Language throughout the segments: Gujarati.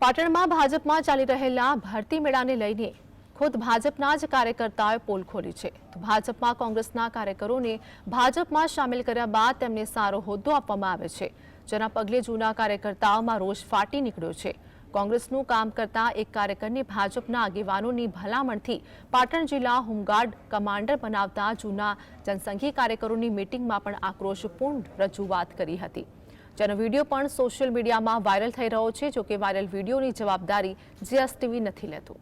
પાટણમાં ભાજપમાં ચાલી રહેલા ભરતી મેળાને લઈને ખુદ ભાજપના જ કાર્યકર્તાઓએ પોલ ખોલી છે. તો ભાજપમાં કોંગ્રેસના કાર્યકરોને ભાજપમાં સામેલ કર્યા બાદ તેમને સારો હોદ્દો આપવામાં આવે છે. જેના પગલે જૂના કાર્યકર્તાઓમાં રોષ ફાટી નીકળ્યો છે. કોંગ્રેસનું કામ કરતા એક કાર્યકરને ભાજપના આગેવાનોની ભલામણથી પાટણ જિલ્લા હોમગાર્ડ કમાન્ડર બનાવતા જૂના જનસંઘી કાર્યકરોની મિટિંગમાં પણ આક્રોશપૂર્ણ રજૂઆત કરી હતી. જેનો વીડિયો પણ સોશિયલ મીડિયામાં વાયરલ થઈ રહ્યો છે જોકે વાયરલ વિડીયોની જવાબદારી જીએસટીવી નથી લેતું.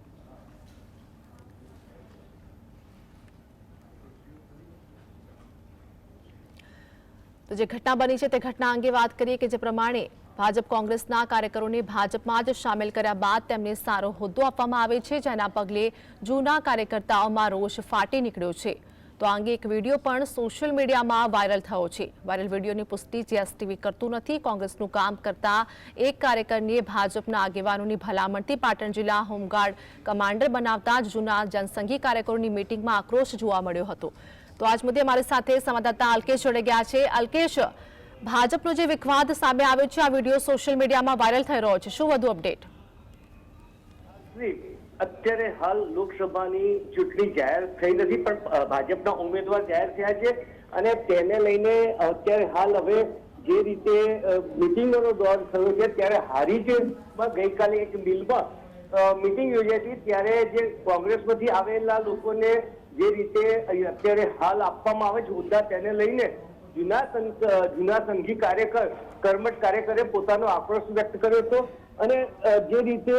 તો જે ઘટના બની છે તે ઘટના અંગે વાત કરીએ કે જે પ્રમાણે ભાજપ કોંગ્રેસના કાર્યકરોને ભાજપમાં જ સામેલ કર્યા બાદ તેમને સારો હોદ્દો આપવામાં આવે છે, જેના પગલે જૂના કાર્યકર્તાઓમાં રોષ ફાટી નીકળ્યો છે. તો આ અંગે એક વીડિયો પણ સોશિયલ મીડિયામાં વાયરલ થયો છે. વાયરલ વિડીયોની પુષ્ટિ જીએસટીવી કરતું નથી. કોંગ્રેસનું કામ કરતા એક કાર્યકરને ભાજપના આગેવાનોની ભલામણથી પાટણ જિલ્લા હોમગાર્ડ કમાન્ડર બનાવતા જ જૂના જનસંઘી કાર્યકરોની મિટિંગમાં આક્રોશ જોવા મળ્યો હતો. તો આજ મુદ્દે અમારી સાથે સંવાદદાતા અલ્કેશ જોડે ગયા છે. અલ્કેશ, ભાજપનો જે વિખવાદ સામે આવ્યો છે, આ વીડિયો સોશિયલ મીડિયામાં વાયરલ થઈ રહ્યો છે. શું વધુ અપડેટ? અત્યારે હાલ લોકસભાની ચૂંટણી જાહેર થઈ નથી, પણ ભાજપના ઉમેદવાર જાહેર થયા છે અને તેને લઈને અત્યારે હાલ હવે જે રીતે મિટિંગોનો દોર થયો છે, ત્યારે હારીજમાં ગઈકાલે એક મિલમાં મિટિંગ યોજાઈ હતી, ત્યારે જે કોંગ્રેસમાંથી આવેલા લોકોને જે રીતે અત્યારે હાલ આપવામાં આવે છે હોદ્દા, તેને લઈને જૂના જૂના સંઘી કાર્યકર, કર્મઠ કાર્યકરે પોતાનો આક્રોશ વ્યક્ત કર્યો હતો અને જે રીતે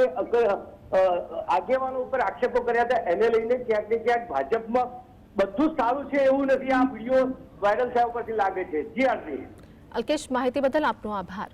આગેવાનો ઉપર આક્ષેપો કર્યા હતા. એને લઈને ક્યાંક ને ક્યાંક ભાજપમાં બધું સારું છે એવું નથી. આ વીડિયો વાયરલ થયા ઉપરથી લાગે છે. જી આરતી. અલ્કેશ, માહિતી બદલ આપનો આભાર.